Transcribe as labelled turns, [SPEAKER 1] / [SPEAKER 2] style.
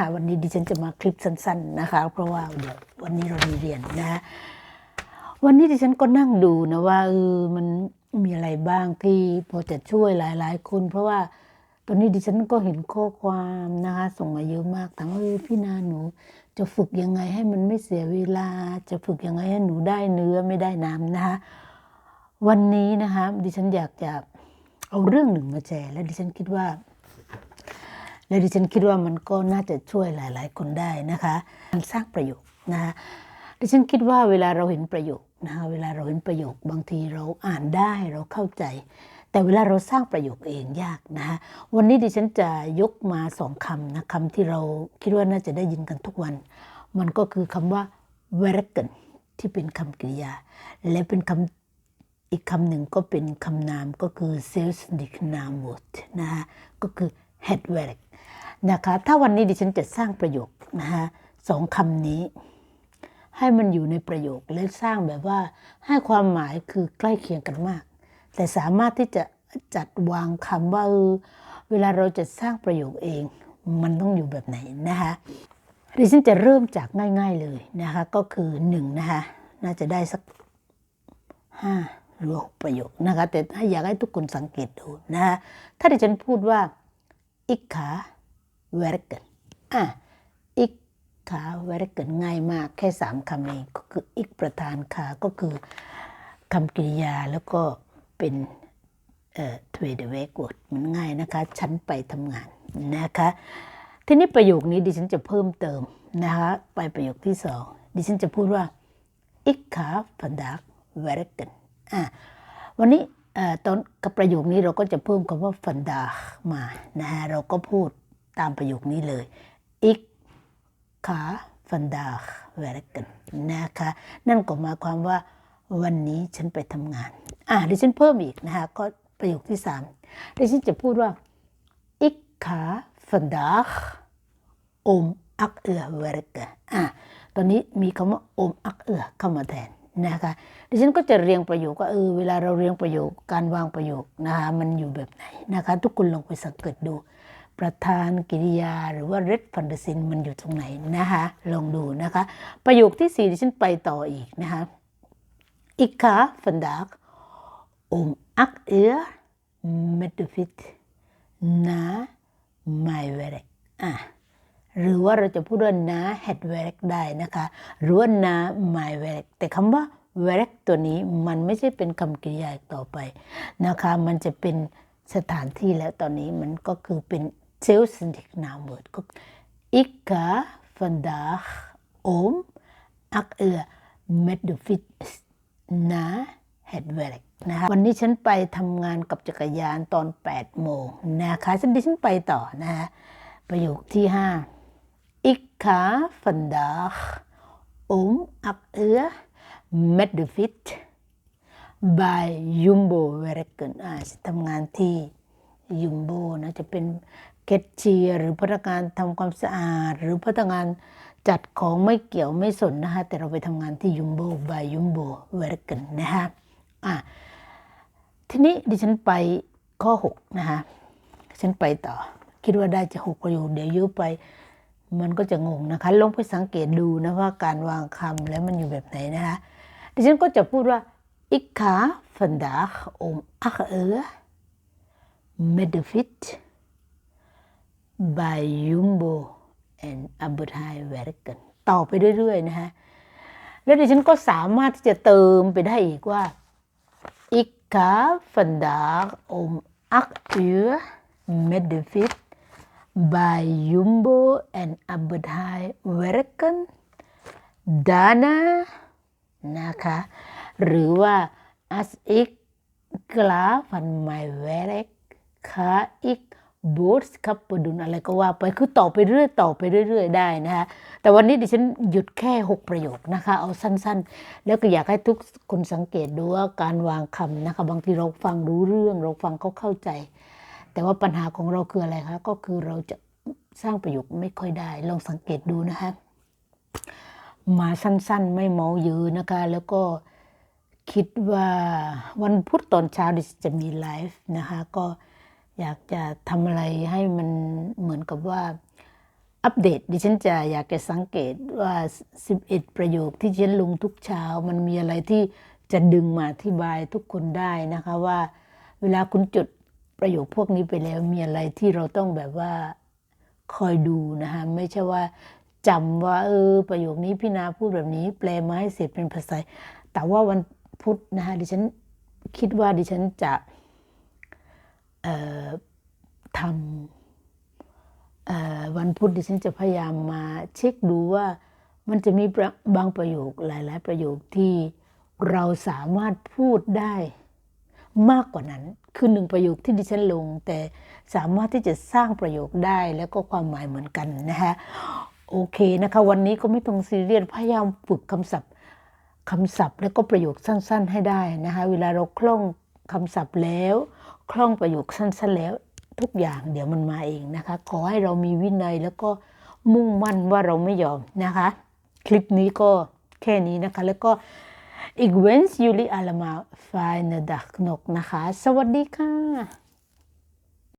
[SPEAKER 1] นะคะวันนี้ดิฉันจะมาคลิปสั้น ๆนะคะ เพราะว่าเดี๋ยววันนี้เรามีเรียนนะ วันนี้ดิฉันก็นั่งดูนะว่าเออมันมีอะไรบ้างที่พอจะช่วยหลาย ๆ คน เพราะว่าตอนนี้ดิฉันก็เห็นข้อความนะคะส่งมาเยอะมากถามว่าเออพี่นาหนู จะฝึกยังไงให้มันไม่เสียเวลา จะฝึกยังไงให้หนูได้เนื้อไม่ได้น้ำนะคะวันนี้นะคะดิฉันอยากจะเอาเรื่องหนึ่งมาแชร์และดิฉันคิดว่า และดิฉันคิดว่ามันก็น่าจะช่วยหลาย ๆ คนได้นะคะมันสร้างประโยชน์นะคะดิฉันคิดว่าเวลาเราเห็นประโยคนะคะเวลาเราเห็นประโยคบางทีเราอ่านได้เราเข้าใจ แต่เวลาเราสร้างประโยคเองยากนะคะวันนี้ดิฉันจะยกมาสองคำนะคำที่เราคิดว่าน่าจะได้ยินกันทุกวัน มันก็คือคำว่า v e r k e n ที่เป็นคำกริยา และเป็นคำอีกคำหนึ่งก็เป็นคำนามก็คือ s e l s d i k n a m o t นะคะก็คือ headwork นะคะถ้าวันนี้ดิฉันจะสร้างประโยคนะคะสองคำนี้ ให้มันอยู่ในประโยคและสร้างแบบว่าให้ความหมายคือใกล้เคียงกันมาก แต่สามารถที่จะจัดวางคำว่าเออเวลาเราจะสร้างประโยคเอง มันต้องอยู่แบบไหนนะคะดิฉันจะเริ่มจากง่าย ๆเลยนะคะก็คือหนึ่งนะคะน่าจะได้สักห้าหรือหกประโยคนะคะแต่ถ้าอยากให้ทุกคนสังเกตดูนะคะถ้าดิฉันพูดว่าอิกขา เวรเกนอะอิกขาเวรเกนง่ายมากแค่สามคำเองก็คืออิกประธานขาก็คือคำกริยาแล้วก็เป็นเอ่อทเวเดเวกวดมันง่ายนะคะ ฉันไปทำงานนะคะ ทีนี้ประโยคนี้ดิฉันจะเพิ่มเติมนะคะ ไปประโยคที่สองดิฉันจะพูดว่า Ik ga vandaag werken อะวันนี้ตอนกับประโยคนี้เราก็จะเพิ่มคำว่า vandaag มานะฮะเราก็พูด ตามประโยคนี้เลย Ik ga vandaag werken นะคะ นั่นก็หมายความว่าวันนี้ฉันไปทำงาน อะดิฉันเพิ่มอีกนะคะก็ประโยคที่สามดิฉันจะพูดว่า Ik ga vandaag om อักเอือเวรกอะตอนนี้มีคำว่าอมอักเอือเข้ามาแทนนะคะ ดิฉันก็จะเรียงประโยคว่าเออเวลาเราเรียงประโยคการวางประโยคนะคะมันอยู่แบบไหนนะคะ ทุกคนลองไปสังเกตดู ประธานกริยาหรือว่าเรดฟันเดซินมันอยู่ตรงไหนนะคะ ลองดูนะคะ ประโยคที่สี่ดิฉันไปต่ออีกนะคะ Ik ga vandaag om acht uur met de fiets naar mijn werk อะหรือว่าเราจะพูดว่านา had work ได้นะคะ หรือว่านา my work แต่คำว่า work ตัวนี้มันไม่ใช่เป็นคำกริยาต่อไปนะคะ มันจะเป็นสถานที่แล้วตอนนี้มันก็คือเป็น zelfstandig naamwoord ik ga vandaag om acht uur met de fiets naar het werk นะคะวันนี้ฉันไปทำงานกับจักรยานตอน 8 โมงนะคะฉันดิฉันไปต่อนะคะประโยคที่ 5 Ik ga vandaag om 8 uur met de fiets bij Jumbo werken อ่าทำงานที่ Jumbo นะจะเป็น แคชเชียร์หรือพนักงานทำความสะอาด หรือพนักงานจัดของไม่เกี่ยวไม่สนนะคะแต่เราไปทำงานที่ Jumbo by Jumbo werken นนะคะอะทีนี้ดิฉันไปข้อ 6 นะคะฉันไปต่อ คิดว่าได้จะหกประโยคเดี๋ยวยุไป มันก็จะงงนะคะ ลองไปสังเกตดูนะว่าการวางคำแล้วมันอยู่แบบไหนนะคะดิฉันก็จะพูดว่า ik ga vandaag om 8 uur met de fiets bij Jumbo en Albert Heijn werken ต่อไปเรื่อย ๆ นะคะแล้วดิฉันก็สามารถที่จะเติมไปได้อีกว่า Ik ga vandaag om 8 uur met de fiets bij Jumbo en Albert Heijn werken. Daarna นะคะ หรือว่า als ik klaar van mijn werk ga ik boodschappen doen อะไรก็ว่าไปคือต่อไปเรื่อยต่อไปเรื่อย ๆ ได้นะคะแต่วันนี้ดิฉันหยุดแค่ 6 ประโยคนะคะ เอาสั้นๆ แล้วก็อยากให้ทุกคนสังเกตดูว่าการวางคำนะคะ บางทีเราฟังรู้เรื่อง เราฟังเขาเข้าใจ แต่ว่าปัญหาของเราคืออะไรคะ ก็คือเราจะสร้างประโยคไม่ค่อยได้ ลองสังเกตดูนะคะ มาสั้นๆ ไม่เมาเยอะนะคะ แล้วก็คิดว่าวันพุธตอนเช้าดิฉันจะมีไลฟ์นะคะก็ อยากจะทำอะไรให้มันเหมือนกับว่าอัปเดตดิฉันจะอยากจะสังเกตว่า 11 ประโยคที่ดิฉันลงทุกเช้า มันมีอะไรที่จะดึงมาอธิบายทุกคนได้นะคะว่า เวลาคุณจดประโยคพวกนี้ไปแล้วมีอะไรที่เราต้องแบบว่าคอยดูนะคะไม่ใช่ว่าจำว่า เออ ประโยคนี้พี่นาพูดแบบนี้ แปลมาให้เสร็จเป็นภาษา แต่ว่าวันพุธนะคะดิฉันคิดว่าดิฉันจะ ทำวันพุธดิฉันจะพยายามมาเช็คดูว่ามันจะมีบางประโยคหลาย ๆ ประโยคที่เราสามารถพูดได้มากกว่านั้น คือหนึ่งประโยคที่ดิฉันลง แต่สามารถที่จะสร้างประโยคได้แล้วก็ความหมายเหมือนกันนะคะโอเคนะคะ วันนี้ก็ไม่ต้องซีเรียสพยายามฝึกคำศัพท์คำศัพท์ แล้วก็ประโยคสั้น ๆ ให้ได้นะคะเวลาเราคล่องคำศัพท์แล้ว คล่องประโยคสั้นๆแล้วทุกอย่างเดี๋ยวมันมาเองนะคะ ขอให้เรามีวินัยแล้วก็มุ่งมั่นว่าเราไม่ยอมนะคะ คลิปนี้ก็แค่นี้นะคะ แล้วก็อีกเวนส์ยูริอาลมาฟายนดักนกนะคะ สวัสดีค่ะ